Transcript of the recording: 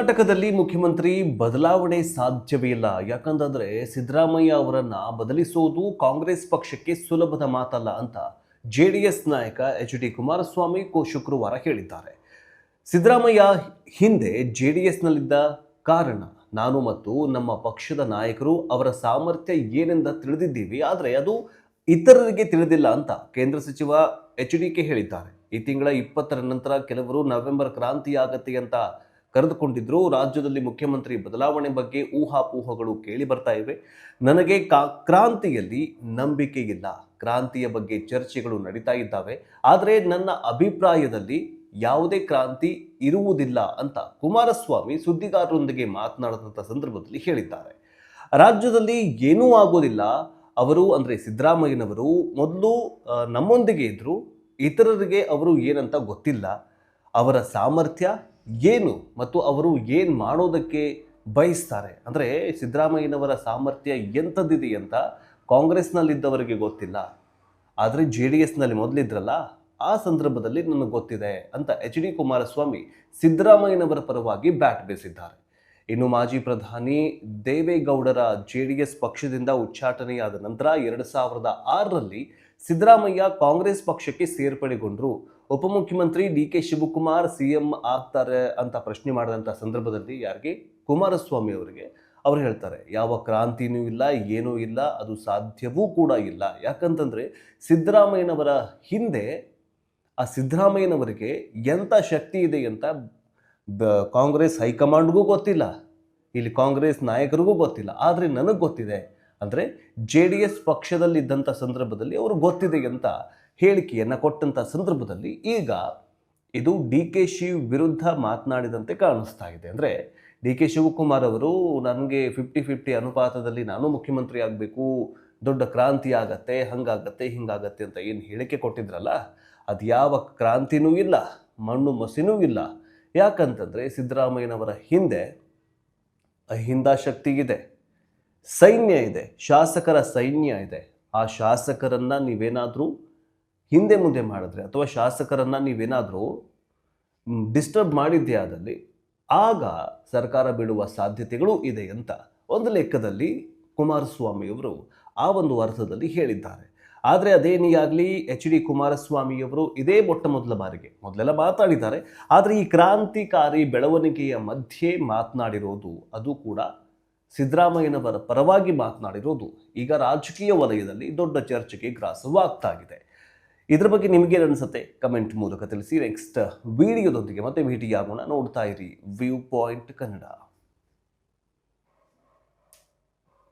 ಕರ್ನಾಟಕದಲ್ಲಿ ಮುಖ್ಯಮಂತ್ರಿ ಬದಲಾವಣೆ ಸಾಧ್ಯವೇ ಇಲ್ಲ ಯಾಕಂತಂದ್ರೆ ಸಿದ್ದರಾಮಯ್ಯ ಅವರನ್ನ ಬದಲಿಸೋದು ಕಾಂಗ್ರೆಸ್ ಪಕ್ಷಕ್ಕೆ ಸುಲಭದ ಮಾತಲ್ಲ ಅಂತ ಜೆಡಿಎಸ್ ನಾಯಕ ಎಚ್ ಡಿ ಕುಮಾರಸ್ವಾಮಿ ಶುಕ್ರವಾರ ಹೇಳಿದ್ದಾರೆ. ಸಿದ್ದರಾಮಯ್ಯ ಹಿಂದೆ ಜೆಡಿಎಸ್ನಲ್ಲಿದ್ದ ಕಾರಣ ನಾನು ಮತ್ತು ನಮ್ಮ ಪಕ್ಷದ ನಾಯಕರು ಅವರ ಸಾಮರ್ಥ್ಯ ಏನೆಂದ ತಿಳಿದಿದ್ದೀವಿ, ಆದರೆ ಅದು ಇತರರಿಗೆ ತಿಳಿದಿಲ್ಲ ಅಂತ ಕೇಂದ್ರ ಸಚಿವ ಎಚ್ ಡಿ ಕೆ ಹೇಳಿದ್ದಾರೆ. ಈ ತಿಂಗಳ ಇಪ್ಪತ್ತರ ನಂತರ ಕೆಲವರು ನವೆಂಬರ್ ಕ್ರಾಂತಿ ಆಗತ್ತೆ ಅಂತ ಕರೆದುಕೊಂಡಿದ್ರು. ರಾಜ್ಯದಲ್ಲಿ ಮುಖ್ಯಮಂತ್ರಿ ಬದಲಾವಣೆ ಬಗ್ಗೆ ಊಹಾಪೋಹಗಳು ಕೇಳಿ ಬರ್ತಾ ಇವೆ. ನನಗೆ ಕಾ, ಕ್ರಾಂತಿಯಲ್ಲಿ ನಂಬಿಕೆ ಇಲ್ಲ. ಕ್ರಾಂತಿಯ ಬಗ್ಗೆ ಚರ್ಚೆಗಳು ನಡೀತಾ ಇದ್ದಾವೆ. ಆದರೆ ನನ್ನ ಅಭಿಪ್ರಾಯದಲ್ಲಿ ಯಾವುದೇ ಕ್ರಾಂತಿ ಇರುವುದಿಲ್ಲ ಅಂತ ಕುಮಾರಸ್ವಾಮಿ ಸುದ್ದಿಗಾರರೊಂದಿಗೆ ಮಾತನಾಡಿದಂಥ ಸಂದರ್ಭದಲ್ಲಿ ಹೇಳಿದ್ದಾರೆ. ರಾಜ್ಯದಲ್ಲಿ ಏನೂ ಆಗೋದಿಲ್ಲ. ಅವರು ಅಂದರೆ ಸಿದ್ದರಾಮಯ್ಯನವರು ಮೊದಲು ನಮ್ಮೊಂದಿಗೆ ಇದ್ದರು ಇತರರಿಗೆ ಅವರು ಏನಂತ ಗೊತ್ತಿಲ್ಲ. ಅವರ ಸಾಮರ್ಥ್ಯ ಏನು ಮತ್ತು ಅವರು ಏನು ಮಾಡೋದಕ್ಕೆ ಬಯಸ್ತಾರೆ? ಅಂದರೆ ಸಿದ್ದರಾಮಯ್ಯನವರ ಸಾಮರ್ಥ್ಯ ಎಂಥದ್ದಿದೆ ಅಂತ ಕಾಂಗ್ರೆಸ್ನಲ್ಲಿದ್ದವರಿಗೆ ಗೊತ್ತಿಲ್ಲ. ಆದರೆ ಜೆ ಡಿ ಎಸ್ನಲ್ಲಿ ಮೊದಲಿದ್ರಲ್ಲ, ಆ ಸಂದರ್ಭದಲ್ಲಿ ನನಗೆ ಗೊತ್ತಿದೆ ಅಂತ ಎಚ್ ಡಿ ಕುಮಾರಸ್ವಾಮಿ ಸಿದ್ದರಾಮಯ್ಯನವರ ಪರವಾಗಿ ಬ್ಯಾಟ್ ಬೀಸಿದ್ದಾರೆ. ಇನ್ನು ಮಾಜಿ ಪ್ರಧಾನಿ ದೇವೇಗೌಡರ ಜೆ ಡಿ ಎಸ್ ಪಕ್ಷದಿಂದ ಉಚ್ಚಾಟನೆಯಾದ ನಂತರ ಎರಡು ಸಾವಿರದ ಆರರಲ್ಲಿ ಸಿದ್ದರಾಮಯ್ಯ ಕಾಂಗ್ರೆಸ್ ಪಕ್ಷಕ್ಕೆ ಸೇರ್ಪಡೆಗೊಂಡರು. ಉಪಮುಖ್ಯಮಂತ್ರಿ D K Shivakumar C M ಆಗ್ತಾರೆ ಅಂತ ಪ್ರಶ್ನೆ ಮಾಡಿದಂಥ ಸಂದರ್ಭದಲ್ಲಿ ಯಾರಿಗೆ? ಕುಮಾರಸ್ವಾಮಿ ಅವರಿಗೆ. ಅವ್ರು ಹೇಳ್ತಾರೆ, ಯಾವ ಕ್ರಾಂತಿನೂ ಇಲ್ಲ, ಏನೂ ಇಲ್ಲ, ಅದು ಸಾಧ್ಯವೂ ಕೂಡ ಇಲ್ಲ. ಯಾಕಂತಂದರೆ ಸಿದ್ದರಾಮಯ್ಯನವರ ಹಿಂದೆ ಆ ಸಿದ್ದರಾಮಯ್ಯನವರಿಗೆ ಎಂಥ ಶಕ್ತಿ ಇದೆ ಅಂತ ಕಾಂಗ್ರೆಸ್ ಹೈಕಮಾಂಡ್ಗೂ ಗೊತ್ತಿಲ್ಲ. ಇಲ್ಲಿ ಕಾಂಗ್ರೆಸ್ ನಾಯಕರಿಗೂ ಗೊತ್ತಿಲ್ಲ. ಆದರೆ ನನಗೆ ಗೊತ್ತಿದೆ. ಅಂದರೆ ಜೆ ಡಿ ಎಸ್ ಪಕ್ಷದಲ್ಲಿದ್ದಂಥ ಸಂದರ್ಭದಲ್ಲಿ ಅವರು ಗೊತ್ತಿದೆ ಅಂತ ಹೇಳಿಕೆಯನ್ನು ಕೊಟ್ಟಂಥ ಸಂದರ್ಭದಲ್ಲಿ ಈಗ ಇದು ಡಿ ಕೆ ಶಿವ್ ವಿರುದ್ಧ ಮಾತನಾಡಿದಂತೆ ಕಾಣಿಸ್ತಾ ಇದೆ. ಅಂದರೆ ಡಿ ಕೆ ಶಿವಕುಮಾರ್ ಅವರು, ನನಗೆ ಫಿಫ್ಟಿ ಫಿಫ್ಟಿ ಅನುಪಾತದಲ್ಲಿ ನಾನು ಮುಖ್ಯಮಂತ್ರಿ ಆಗಬೇಕು, ದೊಡ್ಡ ಕ್ರಾಂತಿ ಆಗತ್ತೆ, ಹಂಗಾಗತ್ತೆ, ಹಿಂಗಾಗತ್ತೆ ಅಂತ ಏನು ಹೇಳಿಕೆ ಕೊಟ್ಟಿದ್ರಲ್ಲ, ಅದು ಯಾವ ಕ್ರಾಂತಿನೂ ಇಲ್ಲ, ಮಣ್ಣು ಮಸಿನೂ ಇಲ್ಲ. ಯಾಕಂತಂದರೆ ಸಿದ್ದರಾಮಯ್ಯನವರ ಹಿಂದೆ ಅಹಿಂದ ಶಕ್ತಿ ಇದೆ, ಸೈನ್ಯ ಇದೆ, ಶಾಸಕರ ಸೈನ್ಯ ಇದೆ. ಆ ಶಾಸಕರನ್ನು ನೀವೇನಾದರೂ ಹಿಂದೆ ಮುಂದೆ ಮಾಡಿದ್ರೆ ಅಥವಾ ಶಾಸಕರನ್ನು ನೀವೇನಾದರೂ ಡಿಸ್ಟರ್ಬ್ ಮಾಡಿದ್ದೇ ಆದಲ್ಲಿ ಆಗ ಸರ್ಕಾರ ಬೀಳುವ ಸಾಧ್ಯತೆಗಳು ಇದೆ ಅಂತ ಒಂದು ಲೆಕ್ಕದಲ್ಲಿ ಕುಮಾರಸ್ವಾಮಿಯವರು ಆ ಒಂದು ಅರ್ಥದಲ್ಲಿ ಹೇಳಿದ್ದಾರೆ. ಆದರೆ ಅದೇನೇ ಆಗಲಿ ಎಚ್ ಡಿ ಕುಮಾರಸ್ವಾಮಿಯವರು ಇದೇ ಮೊಟ್ಟ ಮೊದಲ ಬಾರಿಗೆ, ಮೊದಲೆಲ್ಲ ಮಾತಾಡಿದ್ದಾರೆ. ಆದರೆ ಈ ಕ್ರಾಂತಿಕಾರಿ ಬೆಳವಣಿಗೆಯ ಮಧ್ಯೆ ಮಾತನಾಡಿರೋದು, ಅದು ಕೂಡ ಸಿದ್ದರಾಮಯ್ಯನವರ ಪರವಾಗಿ ಮಾತನಾಡಿರೋದು. ಈಗ ರಾಜಕೀಯ ವಲಯದಲ್ಲಿ ದೊಡ್ಡ ಚರ್ಚೆಗೆ ಗ್ರಾಸವಾಗ್ತಾ ಇದೆ ಇದ್ರ ಬಗ್ಗೆ ನಿಮಗೇನು ಅನಿಸುತ್ತೆ ಕಮೆಂಟ್ ಮೂಲಕ ತಿಳಿಸಿ. ನೆಕ್ಸ್ಟ್ ವಿಡಿಯೋದೊಂದಿಗೆ ಮತ್ತೆ ಭೇಟಿಯಾಗೋಣ. ನೋಡ್ತಾ ಇರಿ ವ್ಯೂ ಪಾಯಿಂಟ್ ಕನ್ನಡ